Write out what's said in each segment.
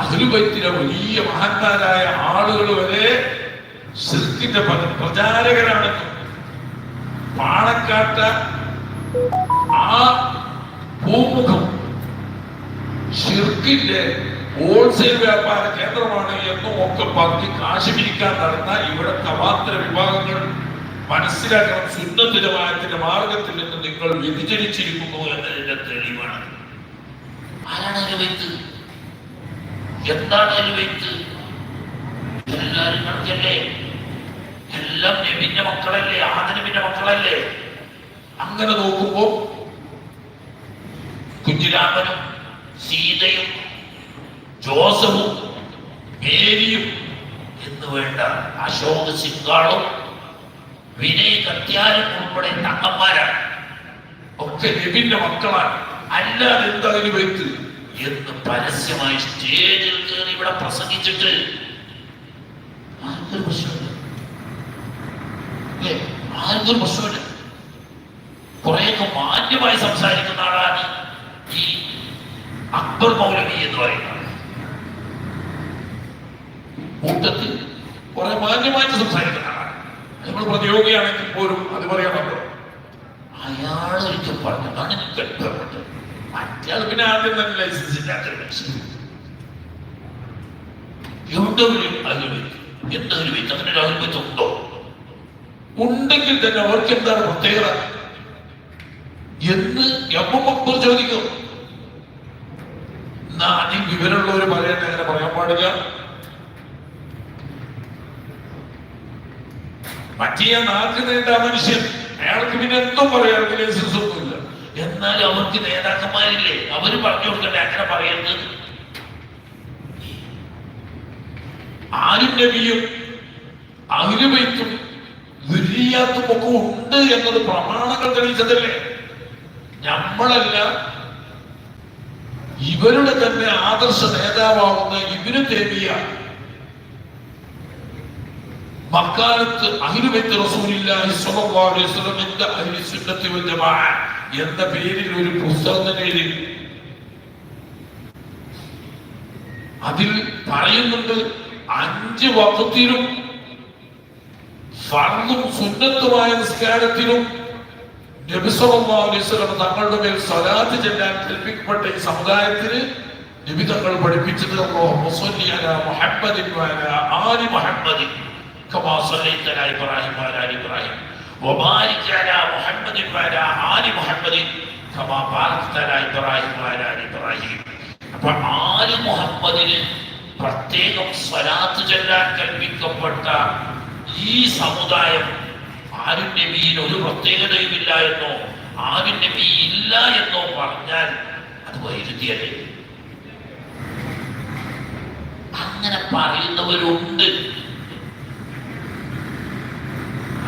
അഖിലുബൈത്തിലെ വലിയ മഹത്താരായ ആളുകൾ വരെ സിൽക്കിന്റെ പ്രചാരകരാണ്. പാണക്കാട്ട ആ ഭൂമുഖം ഷിർക്കിന്റെ ഹോൾസെയിൽ വ്യാപാര കേന്ദ്രമാണ് എന്നും ഒക്കെ പറഞ്ഞ് കാശ് പിരിക്കാൻ നടന്ന ഇവിടെ കവാന്തര വിഭാഗങ്ങൾ മനസ്സിലാക്കണം. സുന്നത്ത് ജമാഅത്തിന്റെ മാർഗത്തിൽ നിന്ന് നിങ്ങൾ വ്യതിചരിച്ചിരിക്കുന്നു എന്നതിന്റെ തെളിവാണ്. ആരാണ് എന്താണ് അതിൽ വെച്ച് എല്ലാവരും കണക്കല്ലേ എല്ലാം നബിന്റെ മക്കളല്ലേ? ആദനബിന്റെ മക്കളല്ലേ? അങ്ങനെ നോക്കുമ്പോ കുഞ്ഞിരാമനും സീതയും ജോസഫും മേരിയും എന്ന് വേണ്ട അശോക് സിംഗാളും വിനയ് കത്യാലും ഉൾപ്പെടെ തങ്ങന്മാരാണ്. ഒക്കെ നബിന്റെ മക്കളാണ്. അല്ലാതെ എന്തായാലും വെച്ച് എന്ന് പരസ്യമായി സ്റ്റേജിൽ കയറി ഇവിടെ പ്രസംഗിച്ചിട്ട് ആർക്കൊരു പ്രശ്നമില്ല. ആർക്കൊരു പ്രശ്നമില്ല. കുറെയൊക്കെ മാന്യമായി സംസാരിക്കുന്ന ആളാണ് ഈ അക്ബർ മൗലവി എന്ന് പറയുന്നത്. കൂട്ടത്തിൽ കുറെ മാന്യമായിട്ട് സംസാരിക്കുന്ന ആളാണ്. നമ്മൾ പ്രതിയോഗിയാണെങ്കിൽ പോലും അത് പറയാമല്ലോ അയാൾ ഒരിക്കൽ പറഞ്ഞതാണ് എനിക്ക് കേട്ടത് മറ്റേ പിന്നെ ആദ്യം തന്നെ ലൈസൻസ് ഇല്ലാത്തൊരു ഉണ്ടെങ്കിൽ തന്നെ അവർക്ക് എന്താണ് പ്രത്യേകത? എന്ന് എപ്പം അക്ബർ ചോദിക്കും. എന്നാ ഈ വിവരമുള്ളവർ പറയട്ടെ അങ്ങനെ പറയാൻ പാടില്ല. മറ്റേ നാക്ക് ആ മനുഷ്യൻ അയാൾക്ക് പിന്നെ എന്തും പറയാൻ ലൈസൻസ് ഒന്നുമില്ല. എന്നാൽ അവർക്ക് നേതാക്കന്മാരില്ലേ? അവർ പറഞ്ഞു കൊടുക്കട്ടെ അങ്ങനെ പറയരുത്. ആരും നബിയും അഹിലുബൈത്തും ദുര്യാത്തും ഒക്കെ ഉണ്ട് എന്നത് പ്രമാണങ്ങൾ തെളിയിച്ചതല്ലേ? നമ്മളല്ല ഇവരുടെ തന്നെ ആദർശ നേതാവാകുന്ന ഇവർ തേമിയ. മക്കാലത്ത് അഹിലുബൈത്ത് റസൂലില്ലാഹി സ്വല്ലല്ലാഹു അലൈഹി വസല്ലമിന്റെ അഹ്ലി സുന്നത്തി വൽ ജമാഅ. എന്ന പേരിൽ ഒരു പുസ്തകം എഴുതി. അതിൽ പറയുന്നുണ്ട് അഞ്ച് വക്കത്തിലും ഫർദും സുന്നത്തുമായ നിസ്കാരത്തിലും നബി സല്ലല്ലാഹു അലൈഹി വസല്ലം തങ്ങളുടെ മേൽ സ്വലാത്ത് ചെല്ലാൻ കൽപ്പിക്കപ്പെട്ട ഈ സമുദായത്തിന് നബി തങ്ങൾ പഠിപ്പിച്ചത് മുഹമ്മദിൻ ഇബ്രാഹിം ഇബ്രാഹിം അപ്പൊ ആൽ മുഹമ്മദിന് പ്രത്യേകം സ്വലാത്ത് ചെല്ലാൻ കൽപ്പിക്കപ്പെട്ട ഈ സമുദായം ആരും നബിയിൽ ഒരു പ്രത്യേകതയുമില്ല എന്നോ ആരും നബി ഇല്ല എന്നോ പറഞ്ഞാൽ അത് വൈരുദ്ധ്യല്ലേ അങ്ങനെ പറയുന്നവരുണ്ട്.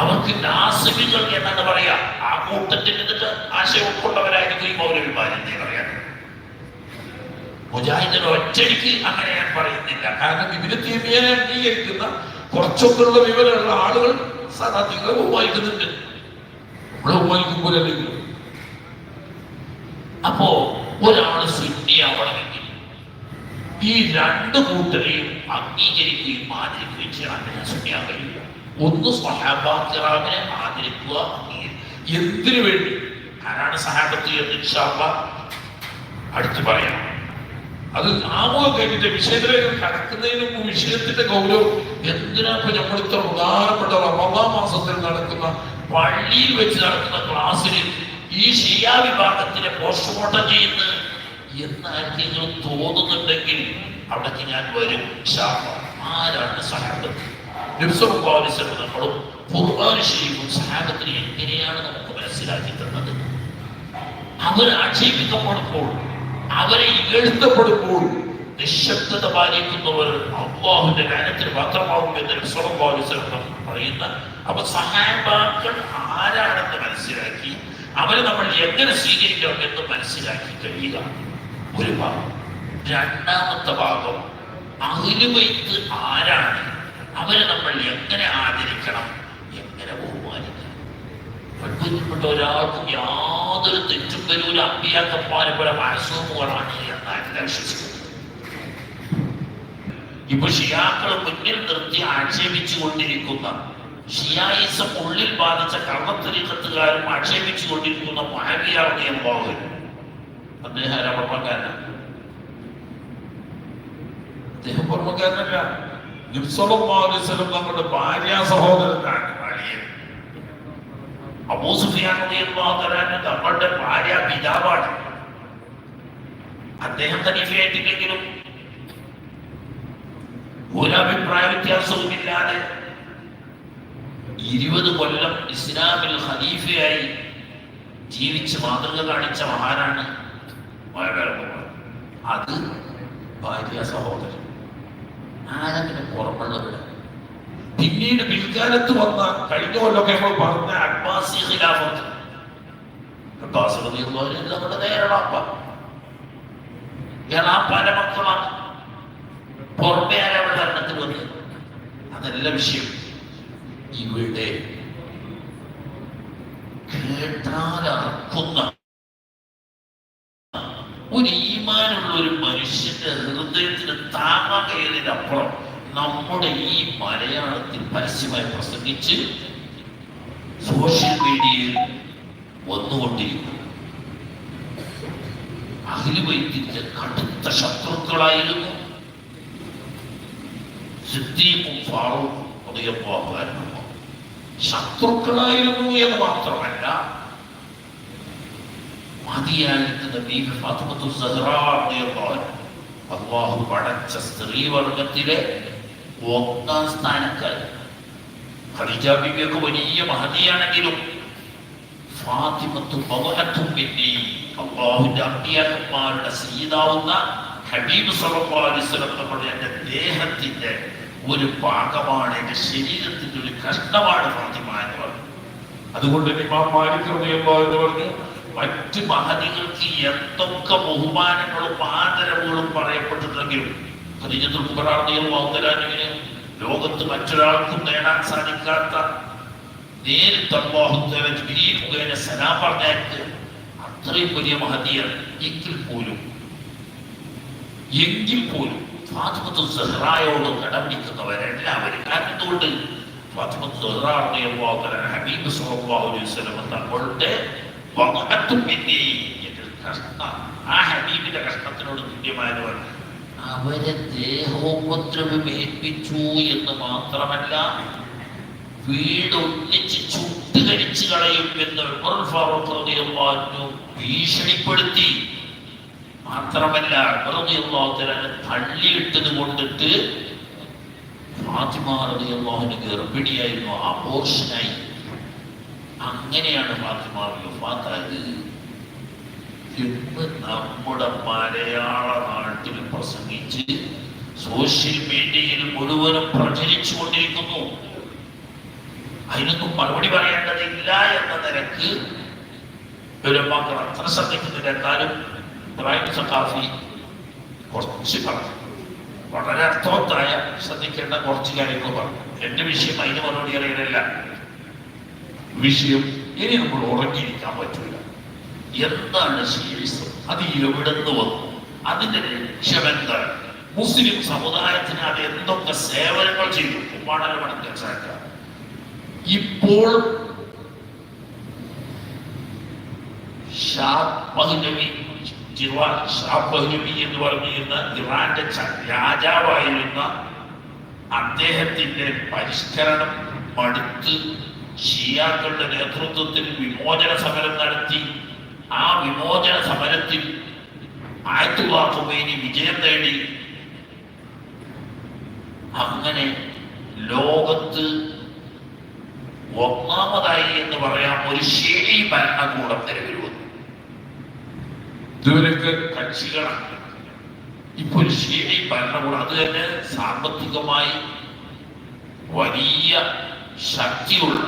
അവർക്ക് നാസിബികൾ എന്നാണ് പറയാ. ആ കൂട്ടത്തിൽ നിന്നിട്ട് ആശയം ഉൾക്കൊണ്ടവരായിരുന്നു ഈ മൗലവിമാരെന്നേ പറയാം മുജാഹിദിന് ഒറ്റയ്ക്ക് അങ്ങനെ ഞാൻ പറയുന്നില്ല. കാരണം ഇവർ തീമിയെ അംഗീകരിക്കുന്ന കുറച്ചൊക്കെയുള്ള വിവരമുള്ള ആളുകൾ സാധാരണ ഉപയോഗിക്കുന്നുണ്ട് നമ്മളെ ബഹുമാനിക്കുമ്പോഴല്ലെങ്കിലും അപ്പോ ഒരാൾ സുന്നിയാവണമെങ്കിൽ ഈ രണ്ട് കൂട്ടരെയും അംഗീകരിക്കുകയും ആദരിക്കുകയും ചെയ്യാൻ സുന്നിയാൻ കഴിയില്ല ഒന്ന് സഹാബാത്തിറാമിനെ ആദരിക്കുക എന്തിനു വേണ്ടി? ആരാണ് സഹാബത്ത് എന്ന് അടുത്ത് പറയാം. അത് ആമുഖത്തിന്റെ വിഷയത്തിലേക്ക് കടക്കുന്നതിന് മുമ്പ് വിഷയത്തിന്റെ ഗൗരവം. എന്തിനാ ഇപ്പൊ നമ്മൾ ഇത്ര പ്രധാനപ്പെട്ട റമദാ മാസത്തിൽ നടക്കുന്ന പള്ളിയിൽ വെച്ച് നടക്കുന്ന ക്ലാസ്സിൽ ഈ ഷിയാ വിഭാഗത്തിനെ പോസ്റ്റ്മോർട്ടം ചെയ്യുന്നത്? എന്ന് ആർക്കെങ്കിലും തോന്നുന്നുണ്ടെങ്കിൽ അവിടേക്ക് ഞാൻ വരും. ആരാണ് സഹാബത്ത് നമ്മളും ഖുർആൻ ഷരീഫും സഹാബത്തിനെ എങ്ങനെയാണ് നമുക്ക് മനസ്സിലാക്കി തന്നത് അവർ ആക്ഷേപിക്കപ്പെടുമ്പോൾ അവരെ എഴുത്തപ്പെടുമ്പോൾ നിശബ്ദത പാലിക്കുന്നവർ അള്ളാഹുവിന്റെ കാര്യത്തിന് മാത്രമാവും എന്ന് സ്വലം പറയുന്ന. അപ്പൊ സഹായമാക്കൾ ആരാണെന്ന് മനസ്സിലാക്കി അവരെ നമ്മൾ എങ്ങനെ സ്വീകരിക്കണം എന്ന് മനസ്സിലാക്കി കഴിയുക. ഒരു ഭാഗം. രണ്ടാമത്തെ ഭാഗം അഹിലുവൈത്ത് ആരാണ്? അവരെ നമ്മൾ എങ്ങനെ ആദരിക്കണം? എങ്ങനെ ബഹുമാനിക്കണം? പെൺകുഞ്ഞിൽപ്പെട്ട ഒരാൾക്കും യാതൊരു തെറ്റും വരൂല. അമ്പിയാക്കന്മാരെ പോലെ മനസ്സുമാണ് എന്നാണ് ഇപ്പൊ ഷിയാക്കൾ മുന്നിൽ നിർത്തി ആക്ഷേപിച്ചു കൊണ്ടിരിക്കുന്ന ഷിയായിസം ഉള്ളിൽ ബാധിച്ച കർമ്മത്തരീക്കത്തുകാരും ആക്ഷേപിച്ചു കൊണ്ടിരിക്കുന്ന മഹവിയാറിയ മോഹൻ അദ്ദേഹം രമണക്കാരനാണ് അദ്ദേഹം നിബ്സലം നമ്മുടെ ഭാര്യ സഹോദരനാണ് തങ്ങളുടെ ഭാര്യ പിതാവാണ്. അദ്ദേഹം ഖലീഫയായിട്ടില്ലെങ്കിലും ഒരഭിപ്രായ വ്യത്യാസവുമില്ലാതെ ഇരുപത് കൊല്ലം ഇസ്ലാമിൽ ഖലീഫയായി ജീവിച്ച് മാതൃക കാണിച്ച മഹാനാണ് അത് ഭാര്യ സഹോദരൻ. ആരങ്ങനെ പുറമുള്ളവര് പിന്നീട് പിൽക്കാലത്ത് വന്ന കഴിഞ്ഞ കൊല്ലമൊക്കെ നമ്മൾ പറഞ്ഞ അബ്ബാസി ഖിലാഫത്ത്. അബ്ബാസ് നമ്മുടെ നേരളാപ്പ. എളാപ്പാന്റെ മക്കളാണ് പുറമെ ആരാണ് ഭരണത്തിൽ വന്നത് അതല്ല വിഷയം. ഇവിടെ കേട്ടാൽ ഒരു ഈമാനുള്ള ഒരു മനുഷ്യന്റെ ഹൃദയത്തിന് താങ്ങാൻ കഴിയുന്നതിനപ്പുറം നമ്മുടെ ഈ മലയാളത്തിൽ പരസ്യമായി പ്രസംഗിച്ച് സോഷ്യൽ മീഡിയയിൽ വന്നുകൊണ്ടിരിക്കുന്നു അഖിലുവൈദ്യന്റെ കടുത്ത ശത്രുക്കളായിരുന്നു സിദ്ദീഖും ഫാറൂഖും. ശത്രുക്കളായിരുന്നു എന്ന് മാത്രമല്ല മതിയായിരുന്ന ബീവി ഫാത്തിമത്തു. അള്ളാഹു പടച്ച സ്ത്രീവർഗത്തിലെ ഒന്നാം സ്ഥാനക്കാരി ഖദീജ ബീവിയൊക്കെ വലിയ മഹതിയാണെങ്കിലും ഫാത്തിമത്തു ബദഅത്തും പിന്നെ അള്ളാഹുവിന്റെ അമ്പിയാക്കന്മാരുടെ സീതാവുന്ന ഹബീബ് വസല്ലം നമ്മുടെ എന്റെ ദേഹത്തിന്റെ ഒരു ഭാഗമാണ് എന്റെ ശരീരത്തിന്റെ ഒരു കഷ്ണമാണ് ഫാത്തിമ എന്ന് പറഞ്ഞു അതുകൊണ്ട് ഇമാം മാലിക് എന്ന് പറഞ്ഞു മറ്റ് മഹതികൾക്ക് എന്തൊക്കെ ബഹുമാനങ്ങളും ആദരവുകളും പറയപ്പെട്ടിട്ടുണ്ടെങ്കിലും ഖദീജത്തുൽ കുബ്ര റളിയല്ലാഹു തആലാവിന് ലോകത്ത് മറ്റൊരാൾക്കും നേടാൻ സാധിക്കാത്ത നേരിട്ട് തആല ജിബ്രീൽ മുഖേന സലാം പറഞ്ഞായിട്ട് അത്രയും വലിയ മഹതിയാണ് എങ്കിൽ പോലും എങ്കിൽ പോലും ഫാത്തിമത്ത് സെഹ്റായോട് കടപിടിക്കുന്നവരെല്ലാവരും കാരണം എന്തുകൊണ്ട്? ഫാത്തിമത്തു സഹ്റാ റളിയല്ലാഹു തആല ഹബീബ് അലൈഹി വസല്ലം തങ്ങളുടെ ആ ഹബീബിന്റെ കഷ്ടത്തിനോട് തുല്യമായതുമാണ് അവരെ ദേഹോപദ്രവം ഏൽപ്പിച്ചു എന്ന് മാത്രമല്ല വീടൊന്നിച്ച് ചുട്ടുകരിച്ചു കളയും എന്ന് ഫാറൂഖ് ഭീഷണിപ്പെടുത്തി. മാത്രമല്ല തള്ളിയിട്ടത് കൊണ്ടിട്ട് ഫാത്തിമ ഗർഭിണിയായിരുന്നു അബോർഷനായി അങ്ങനെയാണ് ഫാത്തിമ വഫാത്തായത്. ഇന്ന് നമ്മുടെ മലയാള നാട്ടിൽ പ്രസംഗിച്ച് സോഷ്യൽ മീഡിയയിൽ മുഴുവനും പ്രചരിച്ചു കൊണ്ടിരിക്കുന്നു. അതിനൊന്നും മറുപടി പറയേണ്ടതില്ല എന്ന നിരക്ക് ഒരു മക്കൾ അത്ര ശ്രദ്ധിക്കുന്നില്ല എന്നാലും സഖാഫി കുറച്ച് പറഞ്ഞു. വളരെ അർത്ഥവത്തായ ശ്രദ്ധിക്കേണ്ട കുറച്ച് കാര്യങ്ങൾ പറഞ്ഞു. എന്റെ വിഷയം അതിന് മറുപടി അറിയുന്നില്ല വിഷയം ഇനി നമ്മൾ ഉറങ്ങിയിരിക്കാൻ പറ്റില്ല എന്താണ് ശീലിസം അത് എവിടുന്ന് വന്നു? അതിന്റെ ലക്ഷ്യമെന്താണ് മുസ്ലിം സമുദായത്തിന് അത് എന്തൊക്കെ സേവനങ്ങൾ ചെയ്തു? ഉമ്മാണല്ലോ മനസ്സിലാക്കുക ഇപ്പോൾ എന്ന് പറഞ്ഞിരുന്ന ഇറാന്റെ രാജാവായിരുന്ന അദ്ദേഹത്തിന്റെ പരിഷ്കരണം മടുത്ത് ഷിയാക്കളുടെ നേതൃത്വത്തിൽ വിമോചന സമരം നടത്തി. ആ വിമോചന സമരത്തിൽ ആയത്തുള്ള ഖുമൈനി വിജയം നേടി. അങ്ങനെ ലോകത്ത് ഒന്നാമതായി എന്ന് പറയാം ഒരു ശരി ഭരണകൂടം നിലവിൽ വന്നു ഇതുവരൊക്കെ കക്ഷികളാണ്. ഇപ്പൊ ഒരു ശരി ഭരണകൂടം അത് തന്നെ സാമ്പത്തികമായി വലിയ ശക്തിയുള്ള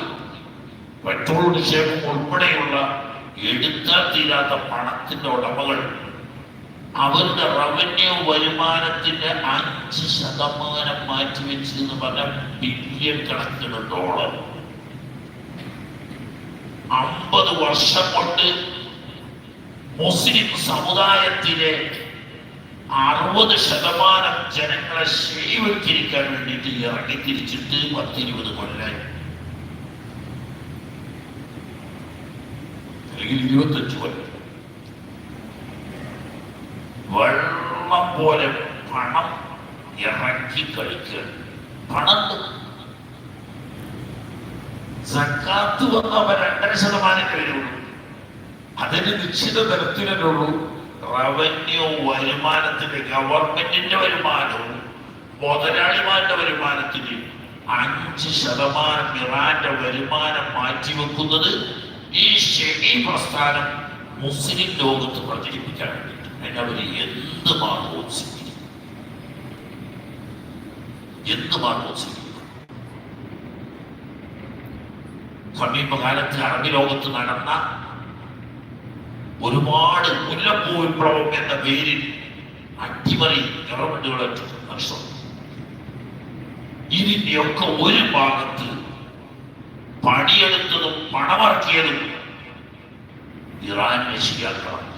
പെട്രോൾ നിക്ഷേപം ഉൾപ്പെടെയുള്ള എടുത്താൽ തീരാത്ത പണത്തിന്റെ ഉടമകൾ അവരുടെ റവന്യൂ വരുമാനത്തിന്റെ അഞ്ച് ശതമാനം മാറ്റിവെച്ച് എന്ന് പറഞ്ഞ ബില്യൺ കണക്കിന് ഡോളർ അമ്പത് വർഷം കൊണ്ട് മുസ്ലിം സമുദായത്തിലെ അറുപത് ശതമാനം ജനങ്ങളെ ശൈവൽക്കരിക്കാൻ വേണ്ടിയിട്ട് ഇറങ്ങി തിരിച്ചിട്ട് പത്തിരുപത് കൊല്ലായി അല്ലെങ്കിൽ ഇരുപത്തഞ്ച് കൊല്ലം. വെള്ളം പോലെ പണം ഇറക്കി കളിക്കുക പണം സക്കാത്ത് വന്നവ രണ്ടര ശതമാനം കഴിയുള്ളൂ അതിന് നിശ്ചിത തരത്തിലുള്ളൂ റവന്യൂ വരുമാനത്തിന്റെ ഗവൺമെന്റിന്റെ വരുമാനവും മുതലാളിമാരുടെ വരുമാനത്തിന്റെ അഞ്ച് ശതമാനം ഇറാന്റെ വരുമാനം മാറ്റിവെക്കുന്നത് ഈ ഷെഹി പ്രസ്ഥാനം മുസ്ലിം ലോകത്ത് പ്രചരിപ്പിക്കാൻ വേണ്ടിയിട്ട് അതിനവര് എന്ത് മാർഗവും സ്വീകരിക്കും സമീപകാലത്ത് അറബി ലോകത്ത് നടന്ന ഒരുപാട് മുല്ലപ്പൂ വിപ്ലവം എന്ന പേരിൽ അട്ടിമറി ഗവൺമെന്റുകളെ നഷ്ടം ഇതിന്റെയൊക്കെ ഒരു ഭാഗത്ത് പണിയെടുത്തതും പണമറക്കിയതും ഇറാനിനെ ശരിയാക്കണം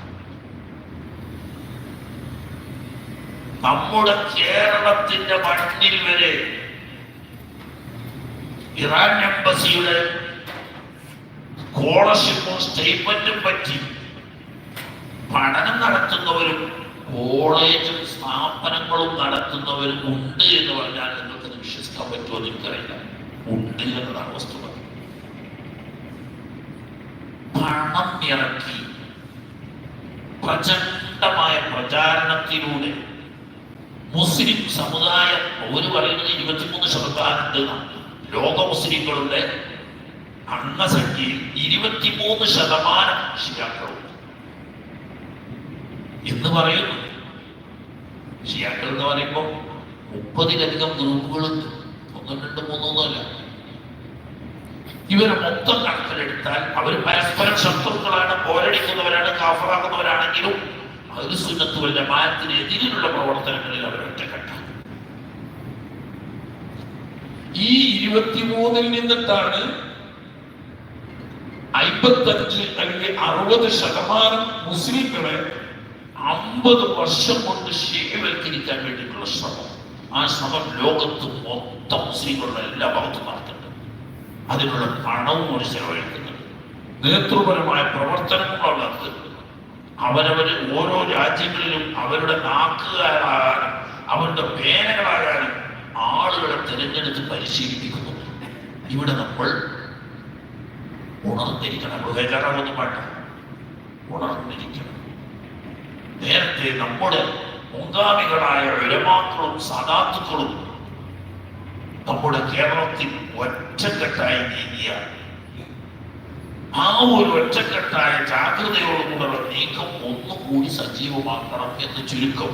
നമ്മുടെ കേരളത്തിന്റെ മണ്ണിൽ വരെ ഇറാൻ എംബസിയുടെ സ്കോളർഷിപ്പും സ്റ്റേറ്റ്മെന്റും പറ്റി പഠനം നടത്തുന്നവരും കോളേജും സ്ഥാപനങ്ങളും നടത്തുന്നവരും ഉണ്ട് എന്ന് പറഞ്ഞാൽ നിങ്ങൾക്ക് വിശ്വസിക്കാൻ പറ്റുമോ നിങ്ങൾക്കറിയില്ല ഉണ്ട് എന്നതാണ് വസ്തുത. ഇറക്കി പ്രചണ്ഡമായ പ്രചാരണത്തിലൂടെ മുസ്ലിം സമുദായം ഒരു പറയുന്നത് ഇരുപത്തിമൂന്ന് ശതമാനം ലോക മുസ്ലിങ്ങളുടെ അംഗസംഖ്യയിൽ ഇരുപത്തിമൂന്ന് ശതമാനം ഷിയാക്കളുണ്ട് എന്ന് പറയുന്നു. ഷിയാക്കൾ എന്ന് പറയുമ്പോൾ മുപ്പതിലധികം ഗ്രൂപ്പുകളുണ്ട്. ഒന്നും രണ്ടും മൂന്നൊന്നുമല്ല. ഇവരെ മൊത്തം കണക്കിലെടുത്താൽ അവർ പരസ്പരം ശത്രുക്കളാണ് പോരടിക്കുന്നവരാണ് കാഫറാക്കുന്നവരാണെങ്കിലും അത് സുന്നത്ത് ജമാഅത്തിന് എതിരിലുള്ള പ്രവർത്തനങ്ങളിൽ അവർ ഒറ്റക്കെട്ടാണ് ഈ ഇരുപത്തിമൂന്നിൽ നിന്നിട്ടാണ് അമ്പത്തഞ്ച് അല്ലെങ്കിൽ അറുപത് ശതമാനം മുസ്ലിങ്ങളെ അമ്പത് വർഷം കൊണ്ട് ശേഖരവൽക്കരിക്കാൻ വേണ്ടിയിട്ടുള്ള ശ്രമം. ആ ശ്രമം ലോകത്ത് മൊത്തം മുസ്ലിങ്ങളുടെ എല്ലാ ഭാഗത്തും നടത്തുന്നുണ്ട് അതിനുള്ള പണവും ഒരു ചെലവഴിക്കുന്നുണ്ട് നേതൃപരമായ പ്രവർത്തനങ്ങൾ നടത്തുന്നു അവരവര് ഓരോ രാജ്യങ്ങളിലും അവരുടെ നാക്കുകാരാകാനും അവരുടെ പേനകളാകാനും ആളുകളെ തിരഞ്ഞെടുത്ത് പരിശീലിപ്പിക്കുന്നു. ഇവിടെ നമ്മൾ ഉണർന്നിരിക്കണം. ബേജാറാവൊന്നും വേണ്ട. ഉണർന്നിരിക്കണം. നേരത്തെ നമ്മുടെ മുൻഗാമികളായ ഉലമാക്കളും സദാത്തുക്കളും നമ്മുടെ കേരളത്തിൽ ഒറ്റക്കെട്ടായി നീങ്ങിയ ആ ഒരു ഒറ്റക്കെട്ടായ ജാഗ്രതയോടുകൂടെ നീക്കം ഒന്നുകൂടി സജീവമാക്കണം എന്ന് ചുരുക്കം.